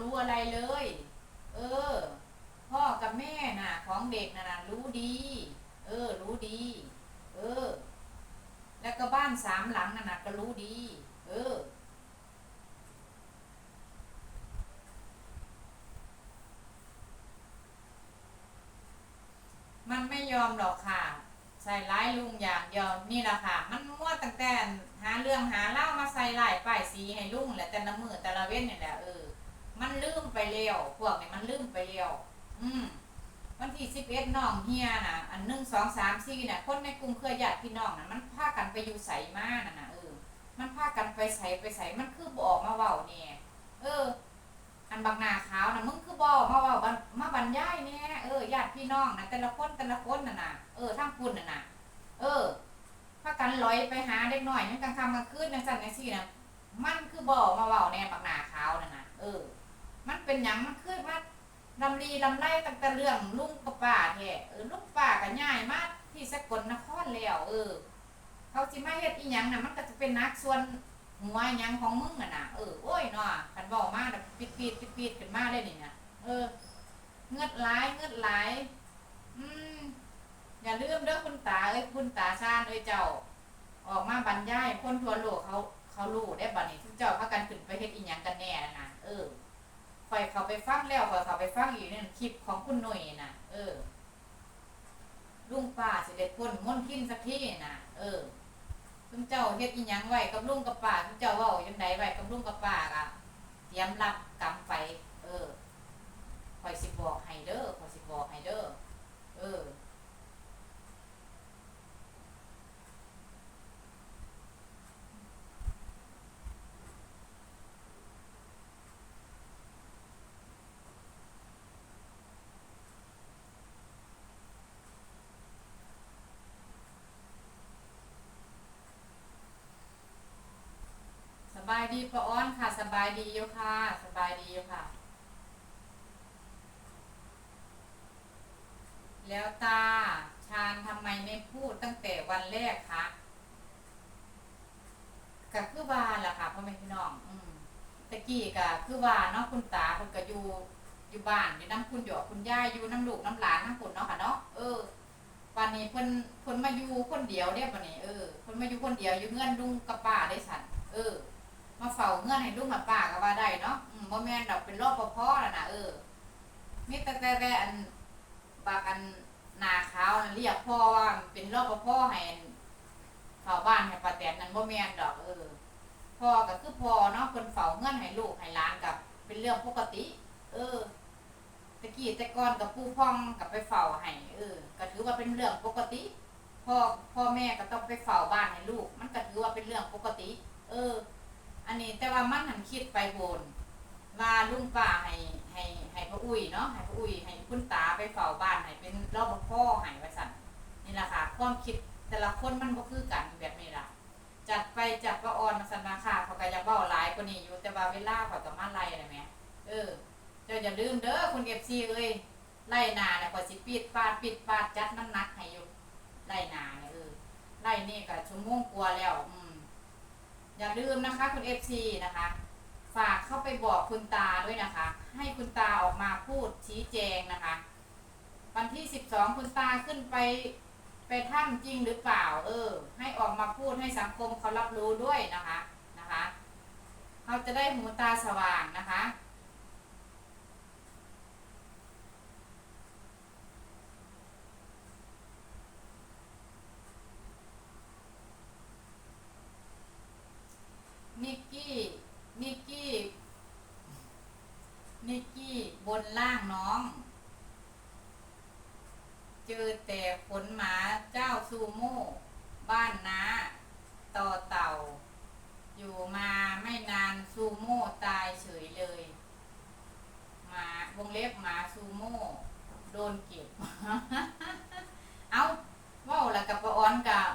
รู้อะไรเลย เออ พ่อกับแม่น่ะ ของเด็กน่ะนะรู้ดี เออ รู้ดี เออ แล้วก็บ้านสามหลังน่ะนะก็รู้ดี เออมันไม่ยอมหรอกค่ะ ใส่ร้ายลุงอย่างเดียวนี่แหละค่ะ มันมั่วตั้งแต่หาเรื่องหาเล่ามาใส่ร้ายป้ายสีให้ลุงแหละแต่ละมือแต่ละเว้นนี่แหละเออ ไปแล้วพวกนี้มันลืมไปแล้วอืมวันที่สิบเอ็ดน้องเฮียนะอันหนึ่งสองสามสี่น่ะคนในกลุ่มเครือญาติพี่น้องนะมันพากันไปอยู่ใสมาน่ะนะเออมันพากันไปใสไปใสมันคือบอกมาเว้าเนี่ยเออ อันบางนาขาวนะมึงคือบอกมาเว้ามาบรรยายเนี่ยเออญาติพี่น้องนะแต่ละคนแต่ละคนน่ะนะเออทั้งคุณน่ะนะเออพากันลอยไปหาเด็กหน่อยนั่นกลางค่ำกลางคืนนั่นสั่นนั่นสิน่ะมันคือบอกมาเว้าแน่บางนาขาวน่ะนะเออ มันเป็นหยังมันคือว่าลำลีลำไรตั้งแต่เรื่องลุงกับป้าแท้เออลุงป้าก็ย้ายมาที่สกลนครแล้วเออ เขาสิมาเฮ็ดอีหยังน่ะมันก็จะเป็นนักส่วนหัวหยังของมึงอะนะเออโอ้ยเนาะคันเว้ามาน่ะปิดปิดปิดปิดขึ้นมาเลยนี่น่ะเออ เงือดหลายเงือดหลายอืมอย่าลืมเด้อคุณตาเอ้ยคุณตาชาญเอ้ยเจ้า ออกมาบรรยายคนทั่วโลกเขาเขารู้ได้บัดนี้ทุกเจ้าพากันขึ้นไปเฮ็ดอีหยังกันแน่น่ะเออ ข่อยเขาไปฟังแล้วข่อยเขาไปฟังอยู่นั่นคลิปของคุณหน่ยน่ะ เออ ลุงป้าสิเด็ดพ้นม่นทินสักทีน่ะ เออคุณเจ้าเฮ็ดอีหยังไว้กับลุงกับป้าคุณเจ้าเว้าจังไดไว้กับลุงกับป้าอะเตรียมรับกรรมไป เออข่อยสิบอกให้เด้อข่อยสิบอกให้เด้อ เออ ส บายดีป้าอ้อนค่ะ สบายดีอยู่ค่ะ สบายดีอยู่ค่ะ แล้วตาชาญทำไมไม่พูดตั้งแต่วันแรกคะก็คือว่าล่ะค่ะพ่อแม่พี่น้อง อืมตะกี้ก็คือว่าเนาะคุณตาเพิ่นก็อยู่อยู่บ้านอยู่น้ำคุณหยอกคุณย่าอยู่น้ำลูกน้ำหลานน้ำปุ่นเนาะค่ะเนาะเออวันนี้เพิ่นเพิ่นมาอยู่คนเดียวเด้วันนี้เออเพิ่นมาอยู่คนเดียวอยู่เงื่อนลุงกับป้าได้สันเออ มาเฝ้าเงื่อนให้ลุงกับป้าก็ว่าได้เนาะอืมบ่แม่นดอกเป็นรอบพอๆน่ะนะเออมีแต่แต่แต่อันบากันนาขาวนั่นเรียกพ่อว่าเป็นรอบพอให้เฝ้าบ้านให้ป้าแตนนั่นบ่แม่นดอก เออพ่อก็คือพ่อเนาะเพิ่นเฝ้าเงื่อนให้ลูกให้หลานกับ เป็นเรื่องปกติ เออตะกี้แต่ก่อนกับปู่พ่องกับไปเฝ้าให้เออ ก็ถือว่าเป็นเรื่องปกติพ่อพ่อแม่ก็ต้องไปเฝ้าบ้านให้ลูก มันก็ถือว่าเป็นเรื่องปกติ เออ อันนี้แต่ว่ามันหันคิดไปโบนว่าลุงป้าให้ให้ให้พระอุ้ยเนาะให้พระอุ้ยให้คุณตาไปเฝ้าบ้านให้เป็นรอบพ่อให้ไว้สั่นนี่แหละค่ะความคิดแต่ละคนมันก็คือกันแบบนี้ล่ะจัดไปจัดประออนมาสันมาค่ะเขาก็จะเบ้าหลายกว่านี้อยู่แต่ว่าเวลาเขาจะมาไล่อะไรไหมเออเจ้าอย่าลืมเด้อคุณเอฟซีเอ้ยไล่นาเนี่ยกว่าสิปิดปาดปิดปาดจัดน้ำหนักให้อยู่ไล่นาเนี่ยเออไล่นี่ก็ชั่วโมงกว่าแล้วอืม อย่าลืมนะคะคุณเอฟซีนะคะ ฝากเข้าไปบอกคุณตาด้วยนะคะ ให้คุณตาออกมาพูดชี้แจงนะคะ วันที่สิบสองคุณตาขึ้นไปไปถ้ำจริงหรือเปล่า เออ ให้ออกมาพูดให้สังคมเขารับรู้ด้วยนะคะนะคะ เขาจะได้หูตาสว่างนะคะ นิกกี้ นิกกี้ นิกกี้บน ล่างน้อง เจอแต่ขนหมาเจ้าซูโม่บ้านนาต่อเต่า อยู่มาไม่นานซูโม่ตายเฉยเลยหมาวงเล็บหมาซูโม่โดนเก็บ เอาว่าแล้วกับปะออนกับ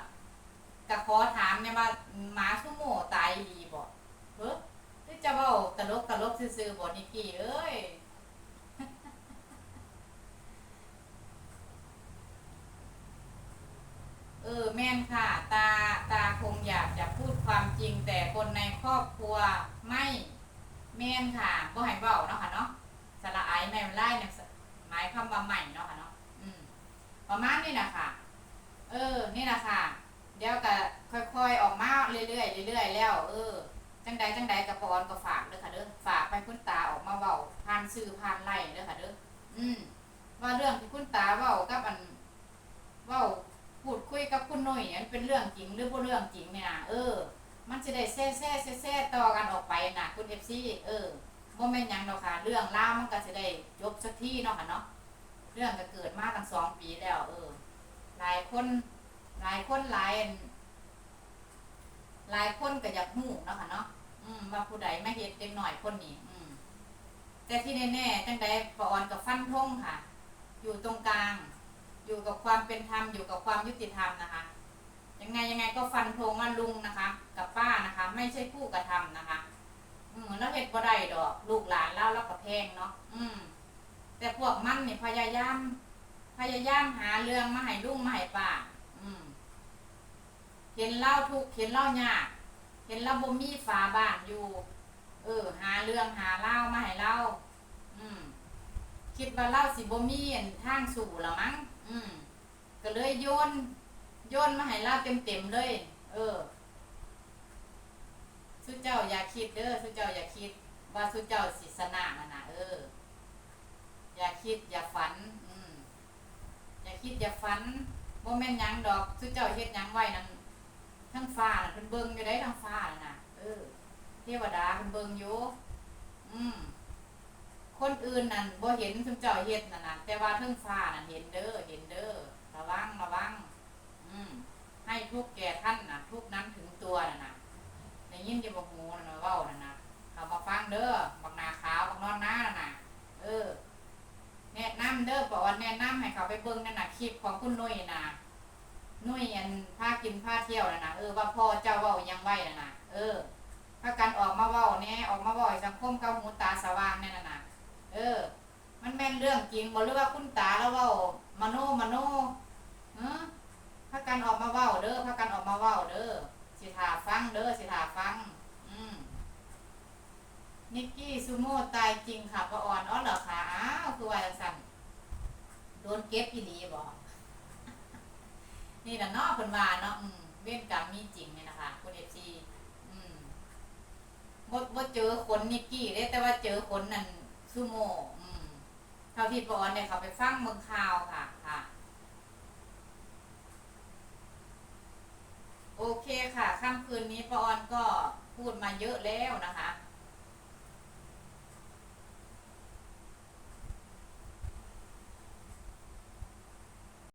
ก็ขอถามเนี่ยว่าหมาชั่วโม่ตายดีบ่เฮ้ยจะเว้าตลกตลกซื่อๆบ่นิกกี้เอ้ย เออแม่นค่ะ ตาตาคงอยากจะพูดความจริง แต่คนในครอบครัวไม่แม่นค่ะบ่ให้เว้าเนาะค่ะเนาะไอแม่ไล่เนี่ยหมายควาว่าใหม่เนาะค่ะเนาะอืมประมาณนี้นะค่ะ เออ นี่นะค่ะ เดี๋ยวก็ค่อยๆออกมาเรื่อยๆเรื่อยๆแล้ว เออจังใดจังใดกับปอนก็ฝากเด้อค่ะเด้อฝากไปคุณตาออกมาเว้าผ่านสื่อผ่านไล่เด้อค่ะเด้ออืมว่าเรื่องที่คุณตาเว้ากับอันเว้าพูดคุยกับคุณ หนุ่ยอันเป็นเรื่องจริงหรือบ่เรื่องจริงเนี่ยนะเออ มันจะได้แซ่แซ่แซ่แซ่ต่อกันออกไปนะคุณเอฟซีเออบ่แม่นหยังดอกค่ะ เรื่องราวมันก็จะได้จบสักทีเนาะค่ะเนาะเรื่องก็เกิดมาตั้งสองปีแล้ว เออ หลายคน หลายคนหลายอันหลายคนก็อยากหูเนาะค่ะเนาะอืมว่าผู้ใดไม่เฮ็ดเด็กหน่อยคนนี้ อืมแต่ที่แน่ๆจังใดปออนกับฟันธงค่ะ อยู่ตรงกลาง อยู่กับความเป็นธรรมอยู่กับความยุติธรรมนะคะ ยังไงยังไงก็ฟันธงว่าลุงนะคะ กับป้านะคะ ไม่ใช่ผู้กระทำนะคะอืมแล้วเฮ็ดบ่ได้ดอก ลูกหลานเล่าแล้วก็แพงเนาะอืม แต่พวกมันเนี่ยพยายาม พยายามหาเรื่องมาให้ลุงมาให้ป้าอืมเห็นเล่าทุกเห็นเล่ายากเห็นเล่าบ่มีฝาบ้านอยู่ เออ หาเรื่องหาเล่ามาให้เล่า คิดว่าเล่าสิบ่มีอันทางสู่ละมั้งอืมก็เลยโยนโยนมาให้เล่าเต็มๆเลย เออสุเจ้าอย่าคิดเด้อสุเจ้าอย่าคิด ว่าสุเจ้าสิสนะนั่นนะเออ อย่าคิดอย่าฝัน อืมอย่าคิดอย่าฝันบ่แม่นยังดอกสุเจ้าเฮ็ดยังไว้นั่นทั้งฟ้าน่ะเพิ่นเบิ่งอยู่ได้ทั้งฟ้าน่ะนะเออ เทวดาเพิ่นเบิ่งอยู่อืม คนอื่นนั่นบ่เห็นสุเจ้าเฮ็ดนั่นน่ะแต่ว่าเทั้งฟ้านั่นเห็นเด้อเห็นเด้อระวังระวัง อืมให้ทุกแก่ท่านน่ะ ทุกนั้นถึงตัวน่ะนะได้ยินจะบ่ฮู้นั่นน่ะเว้านั่นน่ะเขามาฟังเด้อบักหนาขาวบักนอนหน้านั่นนะเออ แนะนำเด้อบอกว่าแนะนำให้เขาไปเบิ่งนั่นน่ะคลิปของคุณนุ้ยน่ะนุ้ยอันพากินพาเที่ยวน่ะนะเออว่าพ่อเจ้าเว้ายังไว้น่ะนะเออพากันออกมาเว้าแหน่ออกมาเว้าสังคมเขาหูตาสว่างแน่น่ะนะ เออ มันแม่นเรื่องจริงบ่หรือว่าคุณตาแล้วว้ามโนมโนเออพากันออกมาเว้าเด้อพากันออกมาเว้าเด้อสิท่าฟังเด้อสิท่าฟัง อืมนิกกี้ซูโม่ตายจริงค่ะป้าออนอ๋อเหรอคะอ้าวคือว่าสั่นโดนเก็บอีหลีบอกนี่นะเนาะเพิ่นว่าเนาะเว้นกรรมมีจริงเนี่ยนะคะ คุณเอฟซีอืมบ่บ่เจอคนนิกกี้เด้แต่ว่าเจอคนนั่น คือโม่อืมเท่าที่ปอนเนี่ยเขาไปฟังเมืองข่าวค่ะค่ะ โอเคค่ะค่ำคืนนี้ปอนก็พูดมาเยอะแล้วนะคะ